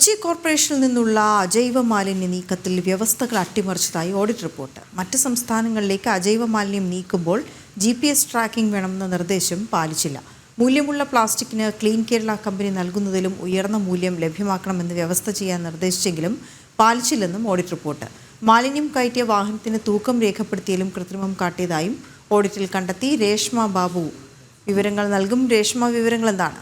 കൊച്ചി കോർപ്പറേഷനിൽ നിന്നുള്ള അജൈവ മാലിന്യ നീക്കത്തിൽ വ്യവസ്ഥകൾ അട്ടിമറിച്ചതായി ഓഡിറ്റ് റിപ്പോർട്ട്. മറ്റ് സംസ്ഥാനങ്ങളിലേക്ക് അജൈവ മാലിന്യം നീക്കുമ്പോൾ ജി പി എസ് ട്രാക്കിംഗ് വേണമെന്ന നിർദ്ദേശം പാലിച്ചില്ല. മൂല്യമുള്ള പ്ലാസ്റ്റിക്കിന് ക്ലീൻ കേരള കമ്പനി നൽകുന്നതിലും ഉയർന്ന മൂല്യം ലഭ്യമാക്കണമെന്ന് വ്യവസ്ഥ ചെയ്യാൻ നിർദ്ദേശിച്ചെങ്കിലും പാലിച്ചില്ലെന്നും ഓഡിറ്റ് റിപ്പോർട്ട്. മാലിന്യം കയറ്റിയ വാഹനത്തിന് തൂക്കം രേഖപ്പെടുത്തിയാലും കൃത്രിമം കാട്ടിയതായും ഓഡിറ്റിൽ കണ്ടെത്തി രേഷ്മ ബാബു വിവരങ്ങൾ നൽകും. രേഷ്മ വിവരങ്ങൾ എന്താണ്?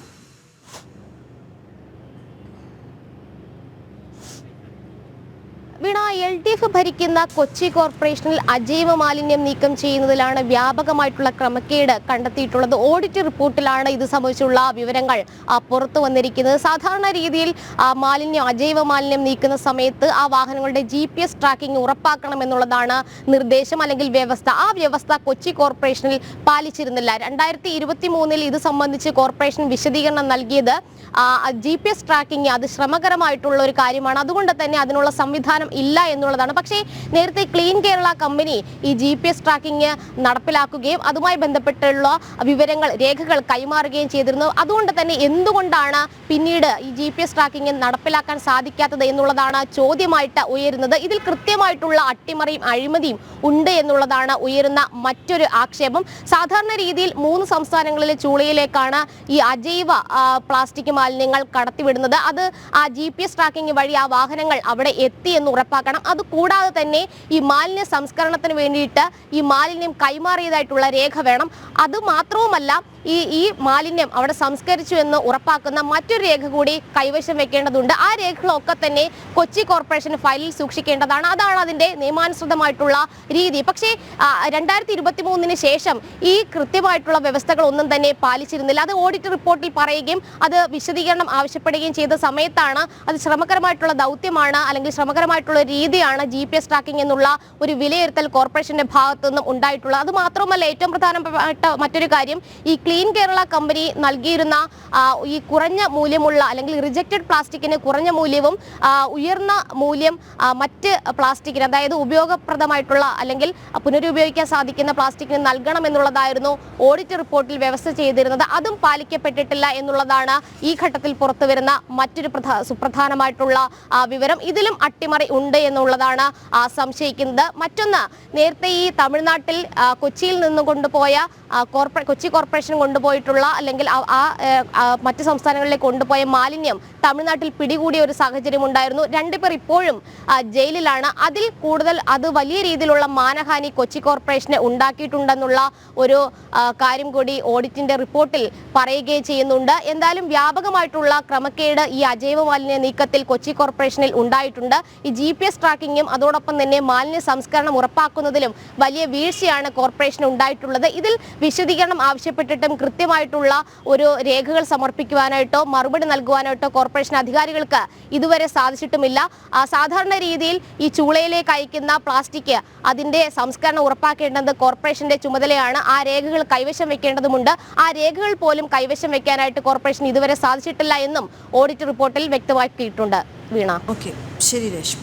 വീണ എൽ ഡി എഫ് ഭരിക്കുന്ന കൊച്ചി കോർപ്പറേഷനിൽ അജൈവ മാലിന്യം നീക്കം ചെയ്യുന്നതിലാണ് വ്യാപകമായിട്ടുള്ള ക്രമക്കേട് കണ്ടെത്തിയിട്ടുള്ളത്. ഓഡിറ്റ് റിപ്പോർട്ടിലാണ് ഇത് സംബന്ധിച്ചുള്ള വിവരങ്ങൾ പുറത്തു വന്നിരിക്കുന്നത്. സാധാരണ രീതിയിൽ മാലിന്യം അജൈവ മാലിന്യം നീക്കുന്ന സമയത്ത് ആ വാഹനങ്ങളുടെ ജി പി എസ് ട്രാക്കിംഗ് ഉറപ്പാക്കണമെന്നുള്ളതാണ് നിർദ്ദേശം അല്ലെങ്കിൽ വ്യവസ്ഥ. ആ വ്യവസ്ഥ കൊച്ചി കോർപ്പറേഷനിൽ പാലിച്ചിരുന്നില്ല. രണ്ടായിരത്തി ഇരുപത്തി മൂന്നിൽ ഇത് സംബന്ധിച്ച് കോർപ്പറേഷൻ വിശദീകരണം നൽകിയത് ജി പി എസ് ട്രാക്കിംഗ് അത് ശ്രമകരമായിട്ടുള്ള ഒരു കാര്യമാണ്. അതുകൊണ്ട് തന്നെ അതിനുള്ള സംവിധാനം ഇല്ല എന്നുള്ളതാണ്. പക്ഷേ നേരത്തെ ക്ലീൻ കേരള കമ്പനി ഈ ജി പി എസ് ട്രാക്കിംഗ് നടപ്പിലാക്കുകയും അതുമായി ബന്ധപ്പെട്ടുള്ള വിവരങ്ങൾ രേഖകൾ കൈമാറുകയും ചെയ്തിരുന്നു. അതുകൊണ്ട് തന്നെ എന്തുകൊണ്ടാണ് പിന്നീട് ഈ ജി പി എസ് ട്രാക്കിംഗ് നടപ്പിലാക്കാൻ സാധിക്കാത്തത് എന്നുള്ളതാണ് ചോദ്യമായിട്ട് ഉയരുന്നത്. ഇതിൽ കൃത്യമായിട്ടുള്ള അട്ടിമറിയും അഴിമതിയും ഉണ്ട് എന്നുള്ളതാണ് ഉയരുന്ന മറ്റൊരു ആക്ഷേപം. സാധാരണ രീതിയിൽ മൂന്ന് സംസ്ഥാനങ്ങളിലെ ചൂളയിലേക്കാണ് ഈ അജൈവ പ്ലാസ്റ്റിക് മാലിന്യങ്ങൾ കടത്തിവിടുന്നത്. അത് ആ ജി പി എസ് ട്രാക്കിംഗ് വഴി ആ വാഹനങ്ങൾ അവിടെ എത്തി എന്ന് ഉറപ്പാക്കണം. അത് കൂടാതെ തന്നെ ഈ മാലിന്യ സംസ്കരണത്തിന് വേണ്ടിയിട്ട് ഈ മാലിന്യം കൈമാറിയതായിട്ടുള്ള രേഖ വേണം. അത് മാത്രവുമല്ല ഈ ഈ മാലിന്യം അവിടെ സംസ്കരിച്ചു എന്ന് ഉറപ്പാക്കുന്ന മറ്റൊരു രേഖ കൂടി കൈവശം വെക്കേണ്ടതുണ്ട്. ആ രേഖകളൊക്കെ തന്നെ കൊച്ചി കോർപ്പറേഷൻ ഫയലിൽ സൂക്ഷിക്കേണ്ടതാണ്. അതാണ് അതിന്റെ നിയമാനുസൃതമായിട്ടുള്ള രീതി. പക്ഷേ രണ്ടായിരത്തി ഇരുപത്തി മൂന്നിന് ശേഷം ഈ കൃത്യമായിട്ടുള്ള വ്യവസ്ഥകൾ ഒന്നും തന്നെ പാലിച്ചിരുന്നില്ല. അത് ഓഡിറ്റ് റിപ്പോർട്ടിൽ പറയുകയും അത് വിശദീകരണം ആവശ്യപ്പെടുകയും ചെയ്ത സമയത്താണ് അത് ശ്രമകരമായിട്ടുള്ള ദൗത്യമാണ് അല്ലെങ്കിൽ ശ്രമകരമായിട്ടുള്ള രീതിയാണ് ജി പി എസ് ട്രാക്കിംഗ് എന്നുള്ള ഒരു വിലയിരുത്തൽ കോർപ്പറേഷന്റെ ഭാഗത്തു നിന്നും ഉണ്ടായിട്ടുള്ളത്. അത് മാത്രമല്ല ഏറ്റവും പ്രധാനപ്പെട്ട മറ്റൊരു കാര്യം ഈ ക്ലീൻ കേരള കമ്പനി നൽകിയിരുന്ന ഈ കുറഞ്ഞ മൂല്യമുള്ള അല്ലെങ്കിൽ റിജക്റ്റഡ് പ്ലാസ്റ്റിക്കിന് കുറഞ്ഞ മൂല്യവും ഉയർന്ന മൂല്യം മറ്റ് പ്ലാസ്റ്റിക്കിന് അതായത് ഉപയോഗപ്രദമായിട്ടുള്ള അല്ലെങ്കിൽ പുനരുപയോഗിക്കാൻ സാധിക്കുന്ന പ്ലാസ്റ്റിക്കിന് നൽകണം എന്നുള്ളതായിരുന്നു ഓഡിറ്റ് റിപ്പോർട്ടിൽ വ്യവസ്ഥ ചെയ്തിരുന്നത്. അതും പാലിക്കപ്പെട്ടിട്ടില്ല എന്നുള്ളതാണ് ഈ ഘട്ടത്തിൽ പുറത്തു വരുന്ന മറ്റൊരു പ്രധാ സുപ്രധാനമായിട്ടുള്ള വിവരം. ഇതിലും അട്ടിമറി ഉണ്ട്. എന്നുള്ളതാണ് ആ, സംശയിക്കുന്നത്. മറ്റൊന്ന് നേരത്തെ ഈ തമിഴ്നാട്ടിൽ കൊച്ചിയിൽ നിന്ന് കൊണ്ടുപോയ കോർപ്പറേ കൊച്ചി കോർപ്പറേഷൻ കൊണ്ടുപോയിട്ടുള്ള അല്ലെങ്കിൽ ആ, മറ്റ് സംസ്ഥാനങ്ങളിലേക്ക് കൊണ്ടുപോയ മാലിന്യം തമിഴ്നാട്ടിൽ പിടികൂടിയ ഒരു സാഹചര്യം ഉണ്ടായിരുന്നു. രണ്ടുപേർ ഇപ്പോഴും ജയിലിലാണ്. അതിൽ കൂടുതൽ അത് വലിയ രീതിയിലുള്ള മാനഹാനി കൊച്ചി കോർപ്പറേഷന് ഉണ്ടാക്കിയിട്ടുണ്ടെന്നുള്ള ഒരു കാര്യം കൂടി ഓഡിറ്റിന്റെ റിപ്പോർട്ടിൽ പറയുകയും ചെയ്യുന്നുണ്ട്. എന്തായാലും വ്യാപകമായിട്ടുള്ള ക്രമക്കേട് ഈ അജൈവ മാലിന്യ നീക്കത്തിൽ കൊച്ചി കോർപ്പറേഷനിൽ ഉണ്ടായിട്ടുണ്ട്. ഈ ജി പി എസ് ട്രാക്കിങ്ങും അതോടൊപ്പം തന്നെ മാലിന്യ സംസ്കരണം ഉറപ്പാക്കുന്നതിലും വലിയ വീഴ്ചയാണ് കോർപ്പറേഷന് ഉണ്ടായിട്ടുള്ളത്. ഇതിൽ വിശദീകരണം ആവശ്യപ്പെട്ടിട്ടും കൃത്യമായിട്ടുള്ള ഒരു രേഖകൾ സമർപ്പിക്കുവാനായിട്ടോ മറുപടി നൽകുവാനായിട്ടോ കോർപ്പറേഷൻ അധികാരികൾക്ക് ഇതുവരെ സാധിച്ചിട്ടുമില്ല. സാധാരണ രീതിയിൽ ഈ ചൂളയിലേക്ക് അയക്കുന്ന പ്ലാസ്റ്റിക് അതിന്റെ സംസ്കരണം ഉറപ്പാക്കേണ്ടത് കോർപ്പറേഷന്റെ ചുമതലയാണ്. ആ രേഖകൾ കൈവശം വെക്കേണ്ടതുണ്ട് ആ രേഖകൾ പോലും കൈവശം വെക്കാനായിട്ട് കോർപ്പറേഷൻ ഇതുവരെ സാധിച്ചിട്ടില്ല എന്നും ഓഡിറ്റ് റിപ്പോർട്ടിൽ വ്യക്തമാക്കിയിട്ടുണ്ട്. വീണ. ഓക്കെ. ശരി രേഷ്മ.